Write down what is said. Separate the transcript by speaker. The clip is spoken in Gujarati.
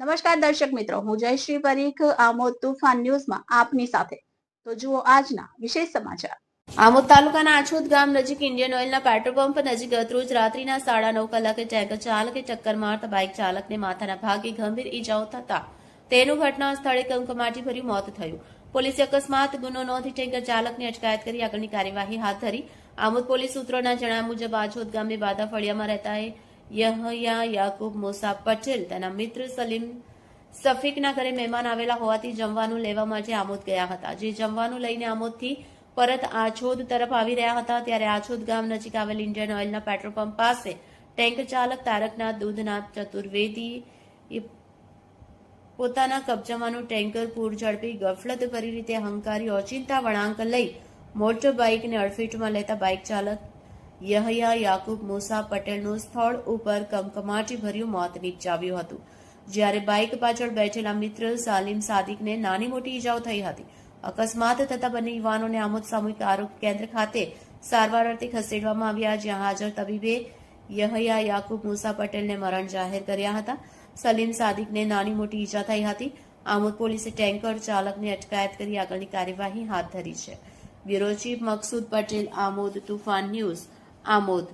Speaker 1: નમસ્કાર દર્શક મિત્રો, હું જયશ્રી પરીખ, આમોદ તુફાન ન્યૂઝમાં આપની સાથે. તો જુઓ આજના વિશેષ સમાચાર. આમોદ તાલુકાના આછોદ ગામ નજીક ઇન્ડિયન ઓઇલના પેટ્રોલ પંપ નજીક ગતરોજ રાત્રિના સાડા નવ કલાકે ટેન્કર ચાલકે ટક્કર મારતા બાઇક ચાલકને માથાના ભાગે ગંભીર ઈજાઓ થતા તેનું ઘટના સ્થળે કંકમાટી ભર્યું મોત થયું. પોલીસે અકસ્માત ગુનો નોંધી ટેન્કર ચાલકની અટકાયત કરી આગળની કાર્યવાહી હાથ ધરી. આમોદ પોલીસ સૂત્રોના જણાવ્યા મુજબ આછોદ ગામે બાદા ફળિયામાં રહેતા યહયા યાકુબ મોસા પટેલ તેના મિત્ર સલીમ સફીકના ઘરે મહેમાન આવેલા હોવાથી જમવાનું લેવા માટે આમોદ ગયા હતા. જે જમવાનું લઈને આમોદથી પરત આછોદ તરફ આવી રહ્યા હતા ત્યારે આછોદ ગામ નજીક આવેલ ઇન્ડિયન ઓઇલના પેટ્રોલ પંપ પાસે ટેન્ક ચાલક તારકનાથ દૂધનાથ ચતુર્વેદી પોતાના કબજામાંનું ટેન્કર પૂર ઝડપી ગફલત ભરી રીતે હંકારી ઓચિંતા વળાંક લઈ મોટર બાઇકને અડફેટમાં લેતા બાઇક ચાલક યહયા યાકુબ મુસા પટેલનું સ્થળ ઉપર કમકમાટી ભર્યું મોત નીપજાવ્યું હતું. જ્યારે બાઇક પાછળ બેઠેલા મિત્ર સાલિમ સાદિકને નાની મોટી ઈજાઓ થઈ હતી. અકસ્માત થતા બંને યુવાનોને આમોદ સામૂહિક આરોગ્ય કેન્દ્ર ખાતે સારવાર અર્થે ખસેડવામાં આવ્યા, જ્યાં હાજર તબીબે યહયા યાકુબ મુસા પટેલને મરણ જાહેર કર્યા હતા. સલીમ સાદિકને નાની મોટી ઈજા થઈ હતી. આમોદ પોલીસે ટેન્કર ચાલકને અટકાયત કરી આગળની કાર્યવાહી હાથ ધરી છે. Bureau chief Maqsood Patel, Amod Tufan news Amod.